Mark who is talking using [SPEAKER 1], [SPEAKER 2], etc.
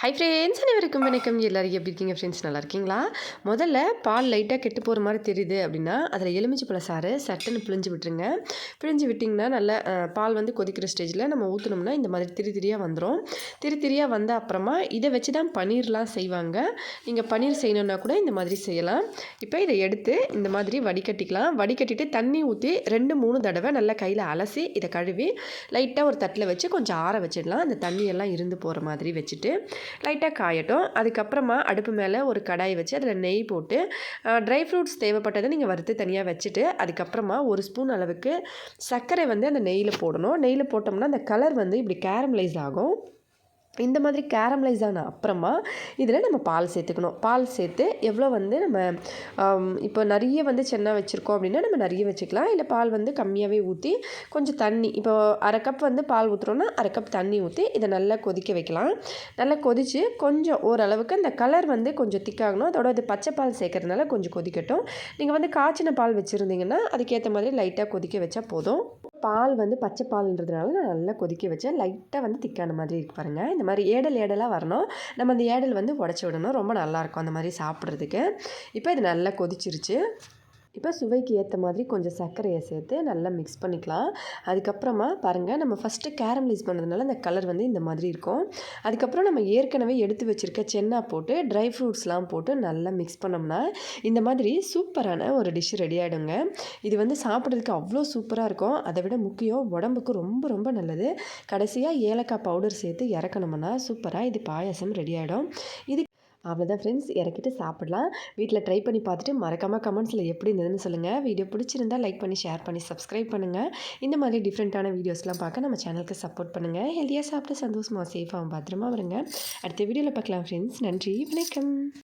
[SPEAKER 1] Hi friends அனைவருக்கும் வணக்கம். எல்லாரும் எப்படி இருக்கீங்க ஃப்ரெண்ட்ஸ் நல்லா இருக்கீங்களா? முதல்ல பால் லைட்டாக கெட்டு போகிற மாதிரி தெரியுது அப்படின்னா அதில் எலுமிச்சு பழ சாறு சட்டுன்னு பிழிஞ்சு விட்டுருங்க. பிழிஞ்சு விட்டிங்கன்னா நல்ல பால் வந்து கொதிக்கிற ஸ்டேஜில் நம்ம ஊற்றினோம்னா இந்த மாதிரி திரி திரியாக வந்துடும் திரி திரியாக வந்த அப்புறமா இதை வச்சு தான் பன்னீர்லாம் செய்வாங்க. நீங்கள் பன்னீர் செய்யணுன்னா கூட இந்த மாதிரி செய்யலாம். இப்போ இதை எடுத்து இந்த மாதிரி வடிகட்டிக்கலாம். வடிகட்டிட்டு தண்ணி ஊற்றி ரெண்டு மூணு தடவை நல்லா கையில் அலசி இதை கழுவி லைட்டாக ஒரு தட்டில் வச்சு கொஞ்சம் ஆற வச்சிடலாம். அந்த தண்ணியெல்லாம் இருந்து போகிற மாதிரி வச்சுட்டு லைட்டாக காயட்டும். அதுக்கப்புறமா அடுப்பு மேலே ஒரு கடாய் வச்சு அதில் நெய் போட்டு ட்ரை ஃப்ரூட்ஸ் தேவைப்பட்டதை நீங்கள் வறுத்து தனியாக வச்சுட்டு அதுக்கப்புறமா ஒரு ஸ்பூன் அளவுக்கு சர்க்கரை வந்து அந்த நெய்யில் போடணும். நெய்யில் போட்டோம்னா அந்த கலர் வந்து இப்படி கேரமலைஸ் ஆகும். இந்த மாதிரி கேரமலைஸ் ஆன அப்புறமா இதில் நம்ம பால் சேர்த்துக்கணும். பால் சேர்த்து எவ்வளோ வந்து நம்ம இப்போ நிறைய வந்து சென்னா வச்சுருக்கோம் அப்படின்னா நம்ம நிறைய வச்சுக்கலாம். இல்லை பால் வந்து கம்மியாகவே ஊற்றி கொஞ்சம் தண்ணி இப்போ அரை கப் வந்து பால் ஊற்றுறோன்னா அரை கப் தண்ணி ஊற்றி இதை நல்லா கொதிக்க வைக்கலாம். நல்லா கொதித்து கொஞ்சம் ஓரளவுக்கு அந்த கலர் வந்து கொஞ்சம் திக்காகணும் அதோட அது பச்சை பால் சேர்க்கறதுனால கொஞ்சம் கொதிக்கட்டும். நீங்கள் வந்து காய்ச்சின பால் வச்சுருந்தீங்கன்னா அதுக்கேற்ற மாதிரி லைட்டாக கொதிக்க வச்சா போதும். பால் வந்து பச்சை பால்ன்றதுனால நான் நல்லா கொதிக்க வச்சேன். லைட்டாக வந்து திக்கான மாதிரி இருக்கு பாருங்கள் இந்த மாதிரி ஏடல் ஏடலாக வரணும். நம்ம அந்த ஏடல் வந்து உடச்சி விடணும். ரொம்ப நல்லாயிருக்கும் அந்த மாதிரி சாப்பிட்றதுக்கு. இப்போ இது நல்லா கொதிச்சிருச்சு. இப்போ சுவைக்கு ஏற்ற மாதிரி கொஞ்சம் சர்க்கரையை சேர்த்து நல்லா மிக்ஸ் பண்ணிக்கலாம். அதுக்கப்புறமா பாருங்கள் நம்ம ஃபஸ்ட்டு கேரமலைஸ் பண்ணதுனால அந்த கலர் வந்து இந்த மாதிரி இருக்கும். அதுக்கப்புறம் நம்ம ஏற்கனவே எடுத்து வச்சுருக்க சென்னா போட்டு ட்ரை ஃப்ரூட்ஸ்லாம் போட்டு நல்லா மிக்ஸ் பண்ணோம்னா இந்த மாதிரி சூப்பரான ஒரு டிஷ் ரெடி ஆகிடுங்க இது வந்து சாப்பிட்றதுக்கு அவ்வளோ சூப்பராக இருக்கும். அதை விட முக்கியம் உடம்புக்கு ரொம்ப ரொம்ப நல்லது. கடைசியாக ஏலக்காய் பவுடர் சேர்த்து இறக்கணும்னா சூப்பராக இது பாயாசம் ரெடி ஆகிடும் இது அவ்வளோதான் ஃப்ரெண்ட்ஸ் இறக்கிட்டு சாப்பிட்லாம். வீட்டில் ட்ரை பண்ணி பார்த்துட்டு மறக்காமல் கமெண்ட்ஸில் எப்படி இருந்ததுன்னு சொல்லுங்கள் வீடியோ பிடிச்சிருந்தா லைக் பண்ணி ஷேர் பண்ணி சப்ஸ்கிரைப் பண்ணுங்கள் இந்த மாதிரி டிஃப்ரெண்ட்டான வீடியோஸ்லாம் பார்க்க நம்ம சேனலுக்கு சப்போர்ட் பண்ணுங்கள் ஹெல்த்தியாக சாப்பிட்டு சந்தோஷமாக சேஃபாகவும் பத்திரமா வருங்க. அடுத்த வீடியோவில் பார்க்கலாம் ஃப்ரெண்ட்ஸ் நன்றி வணக்கம்.